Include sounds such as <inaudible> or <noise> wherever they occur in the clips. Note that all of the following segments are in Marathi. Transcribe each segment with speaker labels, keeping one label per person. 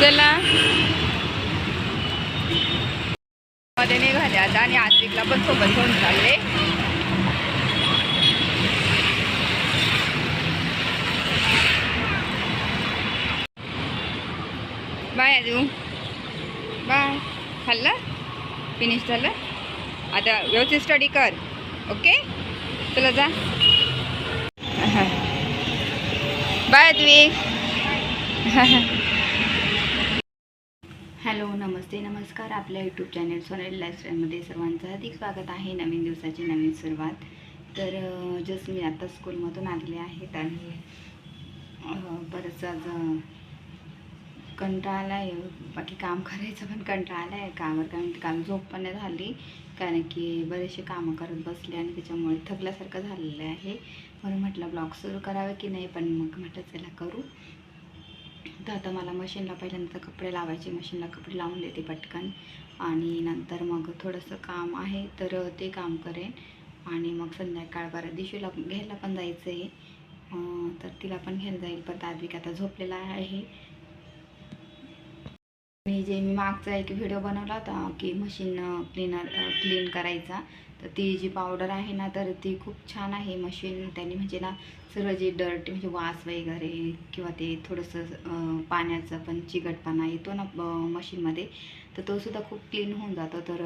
Speaker 1: चला मध्ये निघाले आता आणि आशिकला पण सोबत घेऊन चालले. बाय आजू. बाय. खाल्लं? फिनिश झालं? आता व्यवस्थित स्टडी कर. ओके चला जा. <laughs> बाय द्विक <laughs> हॅलो नमस्ते नमस्कार. आपल्या यूट्यूब चॅनल सोनेल लाईफस्टाईलमध्ये सर्वांचं अधिक स्वागत आहे. नवीन दिवसाची नवीन सुरुवात. तर जस्ट मी आता स्कूलमधून आलेले आहेत आणि बरंच आज कंटाळा आला आहे बाकी काम करायचं पण कंटाळा आला आहे कामावर कारण काल झोप पण नाही झाली. कारण की बरेचसे कामं करत बसले आणि त्याच्यामुळे थकल्यासारखं झालेलं आहे. म्हणून म्हटलं ब्लॉग सुरू करावे की नाही? पण मग म्हटलं चला करू. तर आता मला मशीनला पहिल्यांदा कपडे लावायचे. मशीनला कपडे लावून देते पटकन. आणि नंतर मग थोडंसं काम आहे तर ते काम करेन. आणि मग संध्याकाळ दिशूला घ्यायला पण जायचं आहे तर तिला पण घ्यायला जाईल. पण तात्विक आता झोपलेला आहे. मी जे मी मागचा एक व्हिडिओ बनवला होता की मशीन क्लीनर क्लीन करायचा. तर ती जी पावडर आहे ना तर ती खूप छान आहे. मशीन त्यांनी म्हणजे ना सर्व जे डर्ट म्हणजे वास वगैरे किंवा ते थोडंसं पाण्याचं पण चिकटपणा येतो ना मशीनमध्ये तर तो सुद्धा खूप क्लीन होऊन जातो. तर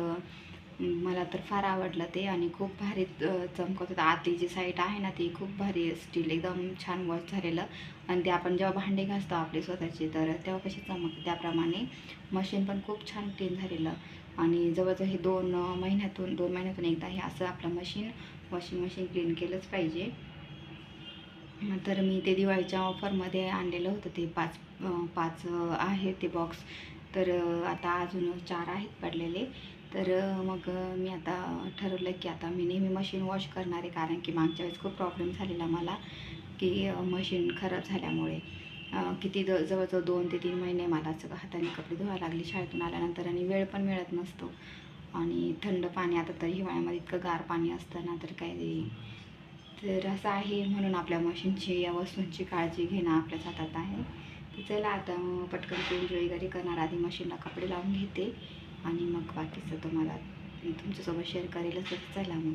Speaker 1: मला तर फार आवडलं ते आणि खूप भारी चमकत होतं. आतली जी साईट आहे ना ती खूप भारी स्टील एकदम छान वॉश झालेलं. आणि ते आपण जेव्हा भांडे घासतो आपले स्वतःचे तर तेव्हा कशी चमकते. त्याप्रमाणे मशीन पण खूप छान क्लीन झालेलं. आणि जवळजवळ हे दोन महिन्यातून दोन महिन्यातून एकदा हे असं आपलं मशीन वॉशिंग मशीन क्लीन केलंच पाहिजे. तर मी ते दिवाळीच्या ऑफरमध्ये आणलेलं होतं ते पाच पाच आहे ते बॉक्स तर आता अजून चार आहेत पडलेले. तर मग मी आता ठरवलं की आता मी नेहमी मशीन वॉश करणार आहे कारण की मागच्या वेळेस खूप प्रॉब्लेम झालेला मला की मशीन खराब झाल्यामुळे. किती द जवळजवळ दोन ते तीन महिने मला सगळं हाताने कपडे धुवायला लागले. शाळेतून आल्यानंतर आणि वेळ पण मिळत नसतो. आणि थंड पाणी आता तर हिवाळ्यामध्ये इतकं गार पाणी असतं ना तर काय तर. असं आहे म्हणून आपल्या मशीनची या वस्तूंची काळजी घेणं आपल्याच हातात आहे. तर चला आता पटकन चेंज वगैरे करणार. आधी मशीनला कपडे लावून घेते. आणि मग बाकीचं तुम्हाला तुमच्यासोबत शेअर करेलच. चला मग.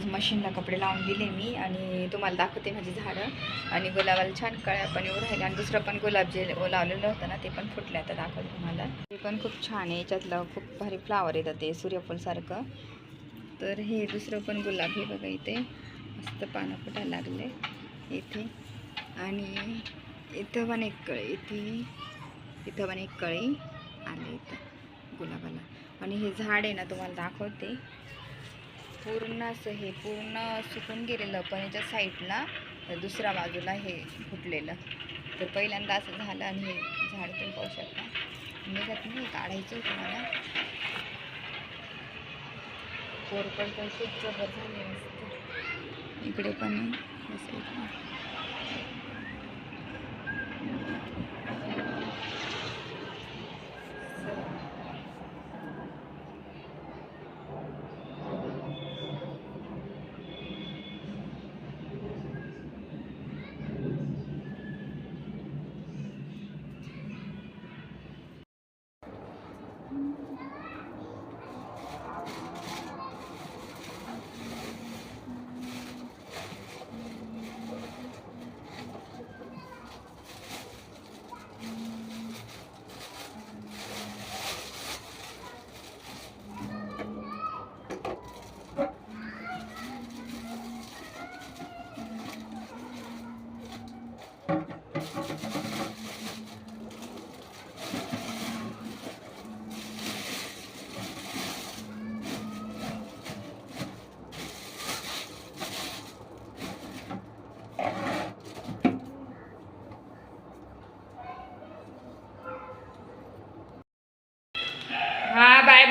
Speaker 1: आज मशीनला कपडे लावून दिले मी आणि तुम्हाला दाखवते माझी झाडं. आणि गुलाबाला छान कळ्या पण येऊ राहिले आणि दुसरं पण गुलाब जे लावलेलं होतं ना ते पण फुटलं आता दाखवते तुम्हाला. ते पण खूप छान आहे याच्यातलं खूप भारी फ्लावर येतं ते सूर्यफूलसारखं. तर हे दुसरं पण गुलाब हे बघा इथे मस्त पानं फुटायला लागले इथे. आणि इथं पण एक कळी इथे इथं पण एक कळी आले इथं गुलाबाला. आणि हे झाड आहे ना तुम्हाला दाखवते. पूर्ण असं हे पूर्ण सुकून गेलेलं पण याच्या साईडला दुसऱ्या बाजूला हे फुटलेलं. तर पहिल्यांदा असं झालं आणि हे झाड तुम्ही पाहू शकता. निघत नाही काढायचं होतं मला. कोरपड पण खूप जबर झाले असते. इकडे पण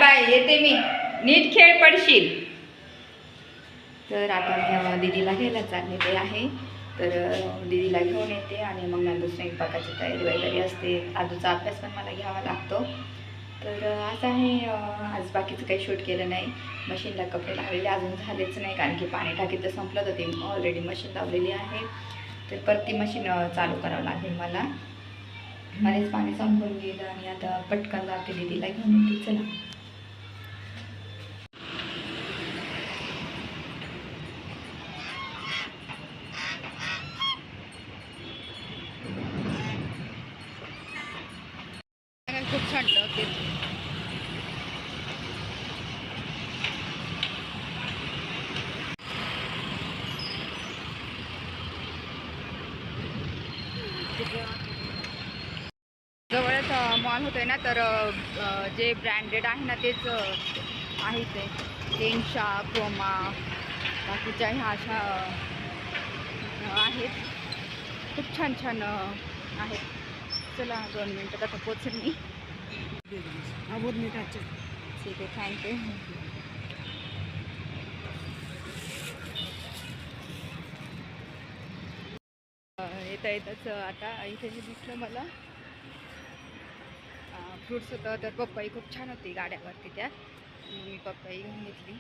Speaker 2: बाय येते मी. नीट खेळ पडशील. तर आता मी दीदीला घ्यायला चाललेले आहे. तर दिदीला दीदीला घेऊन येते आणि मग नंतर स्वयंपाकाची तयारी वगैरे असते. आजूचा अभ्यास पण मला घ्यावा लागतो. तर आज आहे आज बाकीचं काही शूट केलं नाही. मशीनला कपडे लावलेले अजून झालेच नाही कारण की पाणी टाकीत तर संपलं तर ते ऑलरेडी मशीन लावलेली आहे. तर परत ती मशीन चालू करावं लागेल मला. मध्येच पाणी संपून गेलं आणि आता पटकन जाते दीदीला घेऊन येते. चला खूप छान होते जवळच मॉल होतोय ना तर जे ब्रँडेड आहे ना तेच आहे ते टेन्शा क्रोमा बाकीच्या ह्या अशा आहेत. खूप छान छान आहेत. चला दोन मिनटात आता पोचेल मी. ठीक आहे थँक्यू येता येतच आता इथे दिसलं मला. फ्रुट्स होतं तर पप्पाई खूप छान होती गाड्यावरती त्या मी पप्पाई घेऊन घेतली.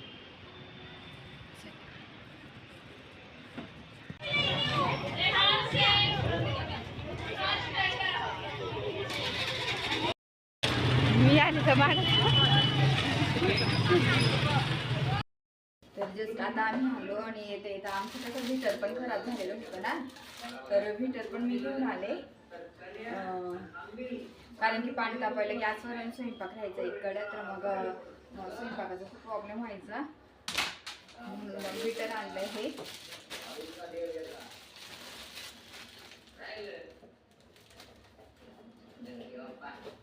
Speaker 2: मी आले तर मला तर जस्ट आता आम्ही आलो आणि येते येतं आमचं कसं व्हीटर पण खराब झालेलं होतं ना. तर व्हीटर पण मी घेऊन आले. कारण की पाणी तापायला गॅसवर आणि स्वयंपाक राहायचा. इकडे तर मग स्वयंपाकाचा खूप प्रॉब्लेम व्हायचा. म्हणून आणलं हे. तर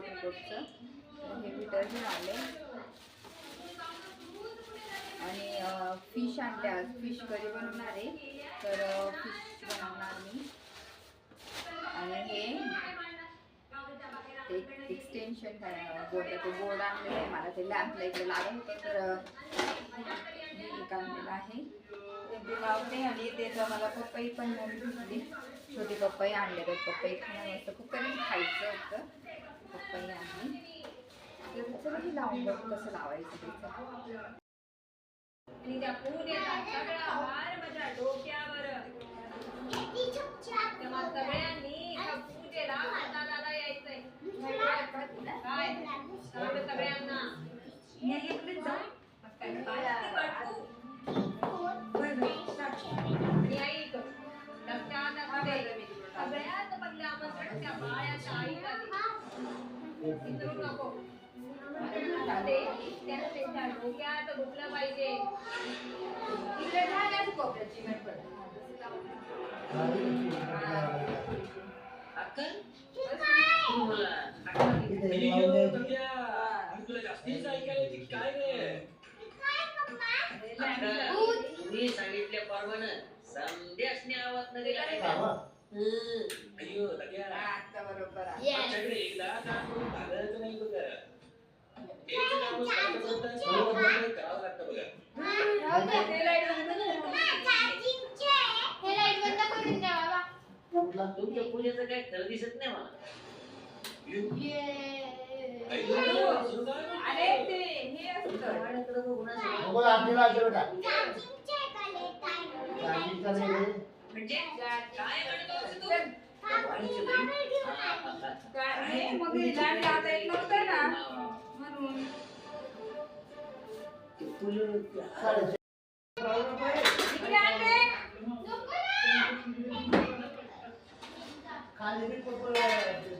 Speaker 2: वॉटरप्रूफचं. हे घेऊन आले आणि फिश आणले आज फिश करी बनवणार आहे. तर फिश बनवणार मी. आणि हे एक एक्सटेन्शन बोर्ड ते बोर्ड आणलेलं आहे. मला ते लॅम्पला इकडे लागत होतं तर हे एक आणलेलं आहे. ते लावते आणि त्याचं मला पपई पण छोटी पपई आणले तर पपई खाणं मस्त. खूप कधी खायचं होतं. पपई आहे चला हे लावून बघ कसं लावायचं त्याचं
Speaker 3: त्या पुण्यात सगळा माझ्या डोक्यावर तेव्हा सगळ्यांनी पूजेला हाताला यायचंय काय सगळ्यांना आणि. सगळ्यात पहिलं आमंत्रण त्या बाळाच्या आईला दे. विसरू नको ते त्यानं त्यांच्या डोक्यात घुसलं पाहिजे इकडे झाल्यास कोपऱ्याची गणपती
Speaker 4: मी सांगितल्या परवान संध्यासने आवाज न दिला हं. लग्या.
Speaker 2: आता बरोबर आहे
Speaker 4: आमच्याकडे एकदा काम करून भागायचं नाही बघ. एक काम करायचं म्हणतात, सर्व बरोबर करावं लागतं बघा.
Speaker 3: ते लाइट बंद कर.
Speaker 5: घेतला
Speaker 6: तुमच्या पूजेचं काय खरं दिसत नाही मला
Speaker 2: अरे ते हे असतं
Speaker 5: आपल्याला असं बेटा
Speaker 7: चार्जिंगचे कले
Speaker 5: चार्जिंगचा नाही रे.
Speaker 6: म्हणजे काय म्हणतोस तू?
Speaker 2: चल,
Speaker 6: वाणीचे बाई.
Speaker 2: काय हे मग हे लाइट लावता येत नव्हतं ना म्हणून
Speaker 6: ते फुलं-
Speaker 5: साडेचार.
Speaker 2: इकडे आण रे.
Speaker 5: खाली बी पत्र आहे.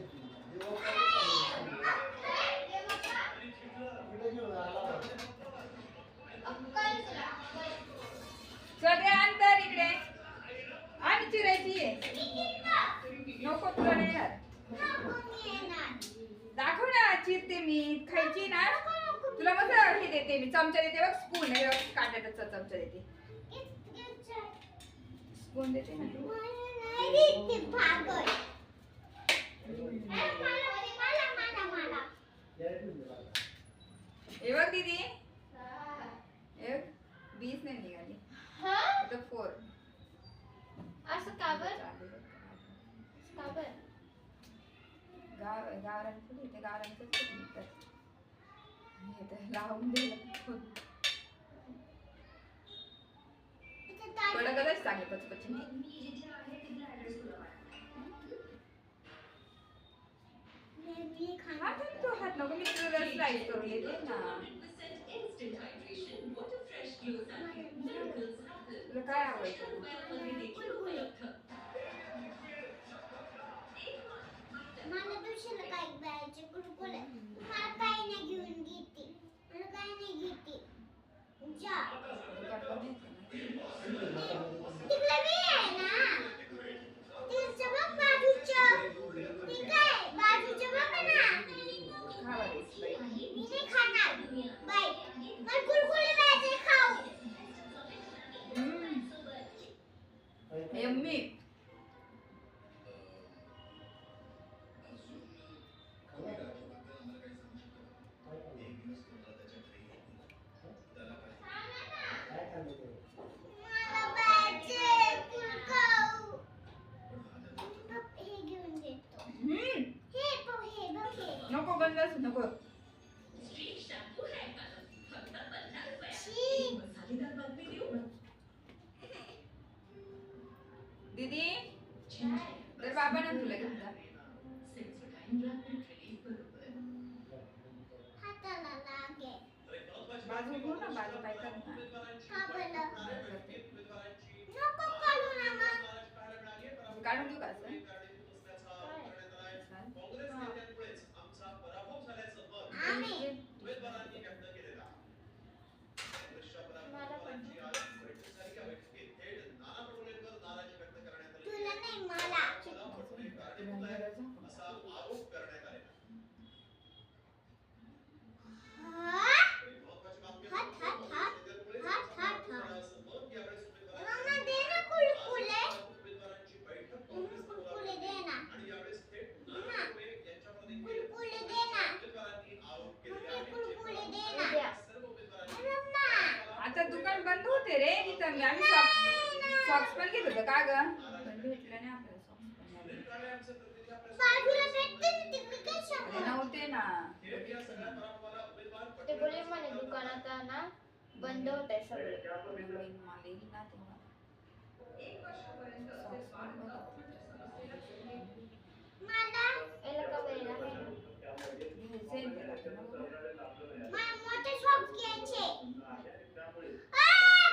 Speaker 5: इकडे घेऊन आला.
Speaker 2: सगळे आण तर इकडे आणि चिरायची आहे. नको तुला नाही येणार. दाखव ना चिरते मी खायची ना तुला मग हे देते मी. चमचा देते बघ स्पून आहे बघ, काट्याचा चमचा देते. स्पून देते ना हे बघ दीदी. हे बघ, बीस नाही निघाली. फोर
Speaker 7: असं का बर? का बर?
Speaker 2: गाव गावरान कुठे ते गावरानच निघतात हे तर लावून दिलं कडकच सांगे पचपची हात तो हात नको मी तुला स्लाइस करून देते ना. तुला काय आवडतं?
Speaker 7: मला दुसरं काही पाहिजे. कुरकुरे मला काही नाही घेऊन तिकडे मी आहे ना. तिकडचं बघ बाजूच्या
Speaker 2: दीदी तर बाबा ना तुला
Speaker 7: लागे.
Speaker 2: बाजू घेऊ ना बाजू काय काढून देऊ का असं
Speaker 7: आम्ही मला पण तुला नाही मला हात हात हात हात हात हात मम्मा दे ना कुरकुरे मम्मा कुरकुरे दे ना मम्मा कुरकुरे दे ना मम्मी कुरकुरे दे ना मम्मा
Speaker 2: आता दुकान बंद होते रे तिथं मी आम्ही सॉक्स पण घेत होतो का ग? पण भेटलं नाही आपल्याला सॉक्स पण. नव्हते ना.
Speaker 8: ते बोलले म्हणे दुकानात ना बंद होत आहे सगळे
Speaker 2: बहीण मला येईल ना तेव्हा Socks पण बघा.
Speaker 7: मला
Speaker 8: याला का वेळ आहे
Speaker 2: घ्यायचंय ना त्याला तर मग.
Speaker 7: मला मोठे सॉक्स घ्यायचे आ,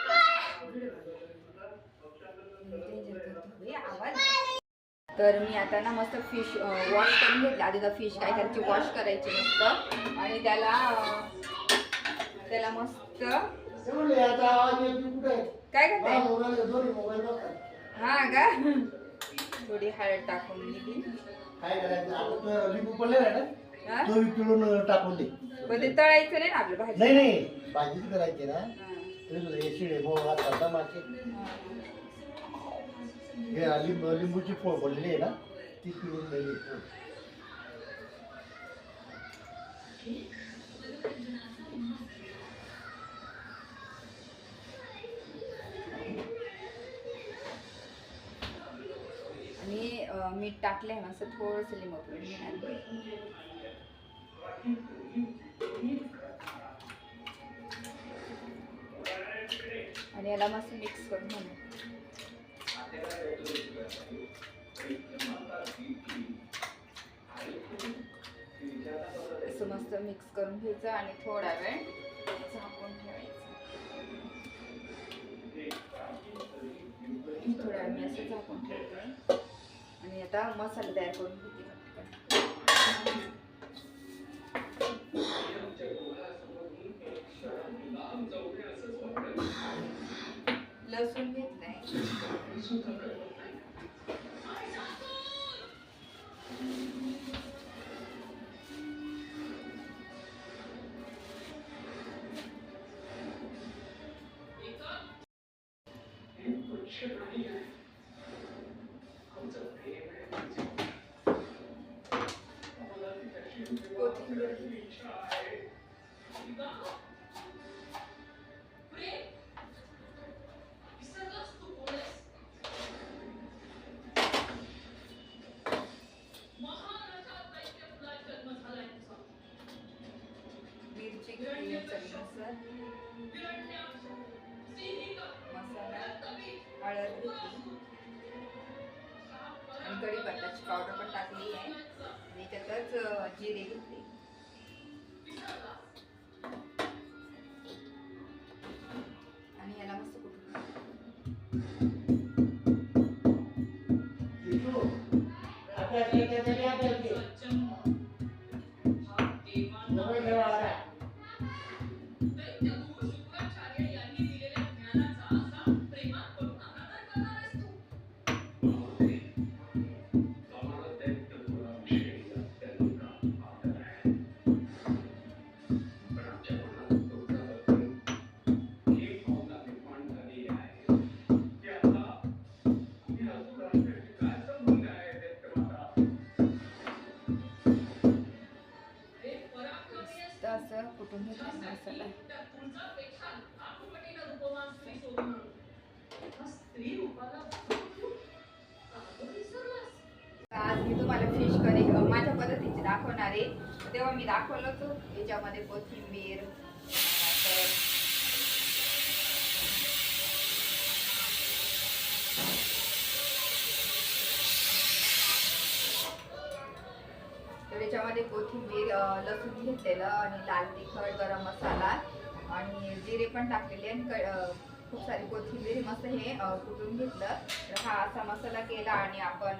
Speaker 7: पण.
Speaker 2: हे आवाज तर मी आता ना मस्त फिश वॉश करून घेतले. आधी तर फिश काय करायची वॉश करायची मस्त. आणि त्याला त्याला मस्त? काय
Speaker 5: हा,
Speaker 2: करताय. हा का? थोडी हळद टाकून दिली.
Speaker 5: काय करायचं तो टाकून दे
Speaker 2: पण ते तळायचं नाही ना आपलं भाजी?
Speaker 5: नाही नाही. भाजीच करायची ना.
Speaker 2: हा.
Speaker 5: तरी तुला हे शिळे हे लिंब लिंबूची फोड पडलेली आहे ना ती पिळून दिली
Speaker 2: आणि मीठ टाकले ना असं थोडंसं लिंबू पिळून घेणार आणि याला मस्त मिक्स करून असं मिक्स करून घ्यायचं आणि थोडा वेळ झाकून ठेवायचं. थोड्या वेळ मी असं झाकून ठेवते. आणि आता मसाला तयार करून घेते पटकन. लसूण घेतलंय. त्याच्यामध्ये कोथिंबीर त्याच्यामध्ये कोथिंबीर लसूण घेतलेलं आणि लाल तिखट गरम मसाला आणि जिरे पण टाकलेले आणि खूप सारी कोथिंबीर मस्त हे कुटून घेतलं. तर हा असा मसाला केला आणि आपण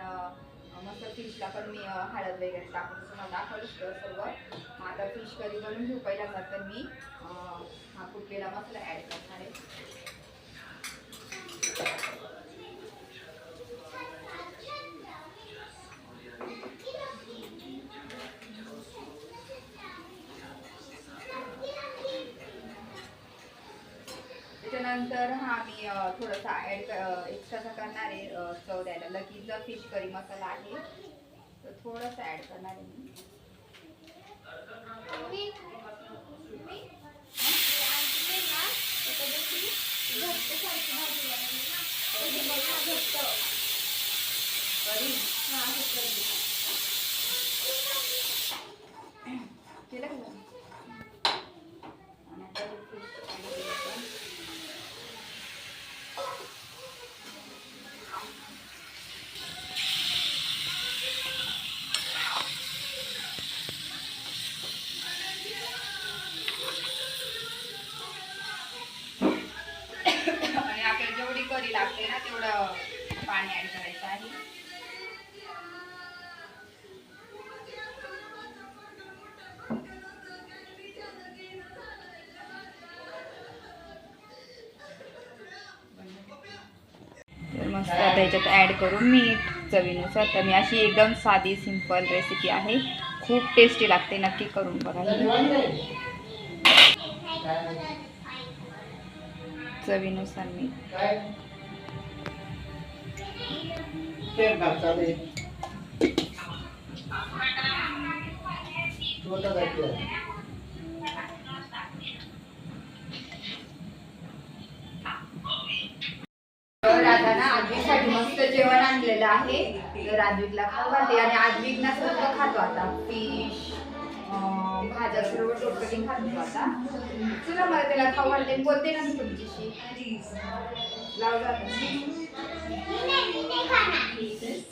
Speaker 2: मस्त फिशला पण मी हळद वगैरे टाकून तुम्हाला दाखवलं होतं सर्व. मग आता फिश करी बनवून घेऊ पहिल्यांदा तर मी हा कुटलेला मसाला ॲड करणार आहे. त्याच्यानंतर हा मी अ, थोडासा ॲड एक्स्ट्राचा करणार आहे अ, चव द्यायला. लगीचा फिश करी मसाला आहे तर थोडासा ॲड करणार आहे मी.
Speaker 8: मी मी
Speaker 2: मस्त याच्यात ॲड करू मीठ चवीनुसार. तर मी अशी एकदम साधी सिंपल रेसिपी आहे. खूप टेस्टी लागते. नक्की करून बघा. चवीनुसार
Speaker 5: मी छोटा
Speaker 2: आहे. तर आद्विकला खाऊ घालते. आणि आद्विक ना सर्व खातो आता. फिश भाज्या सर्व टोटली खातो आता. चला मला त्याला खाऊ घालते. बोलते ना मी तुमच्याशी. लाव जातं.
Speaker 7: मी नाही मी नाही खाणार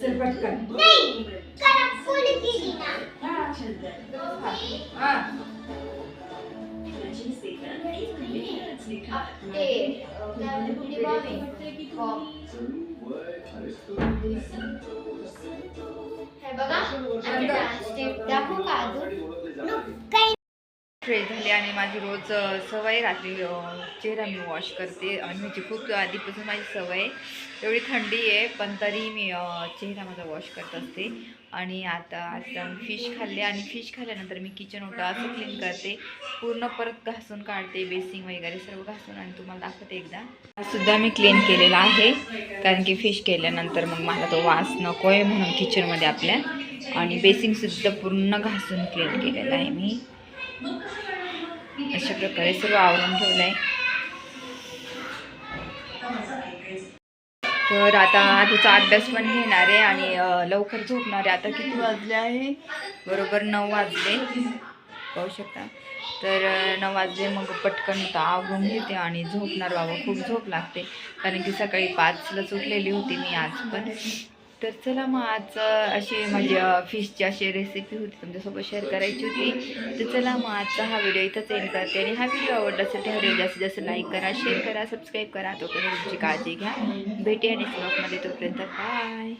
Speaker 2: चल पटकन
Speaker 7: नाही कारण फुल केली ना
Speaker 2: हा. हा.
Speaker 8: ते हे बघा आता स्टेप दाखवू का अजून?
Speaker 7: काही
Speaker 2: फ्रेश झाली आणि माझी रोज सवय रात्री चेहरा मी वॉश करते. आणि माझी खूप आधीपासून माझी सवय आहे. एवढी थंडी आहे पण तरी मी चेहरा माझा वॉश करत असते. आणि आता आता फिश खाल्ले आणि फिश खाल्ल्यानंतर मी किचन ओटा असं क्लीन करते. पूर्ण परत घासून काढते बेसिंग वगैरे सर्व घासून आणि तुम्हाला दाखवते एकदा. सुद्धा मी क्लीन केलेला आहे. कारण की फिश केल्यानंतर मग मला तो वास नको आहे म्हणून किचनमध्ये आपल्या. आणि बेसिंगसुद्धा पूर्ण घासून क्लीन केलेला आहे मी. अशा प्रकारे सर्व आवरून ठेवलं आहे तर आता आधीचा अभ्यास पण घेणार आहे आणि लवकर झोपणार आहे. आता किती वाजले आहे? बरोबर नऊ वाजले. पाहू शकता. तर नऊ वाजले. मग पटकन आता आवरून घेते आणि झोपणार बाबा. खूप झोप लागते. कारण की सकाळी पाचलाच उठलेली होती मी आज पण. तर चला मग आज अशी म्हणजे फिशची अशी रेसिपी होती तुमच्यासोबत शेअर करायची होती. तर चला मग आजचा हा व्हिडिओ इथंच एंड करते आणि हा व्हिडिओ आवडला असेल तर हा व्हिडिओ जास्तीत जास्त लाईक करा शेअर करा सबस्क्राईब करा. तोपर्यंत तुमची काळजी घ्या. भेटे आणि ब्लॉगमध्ये तोपर्यंत बाय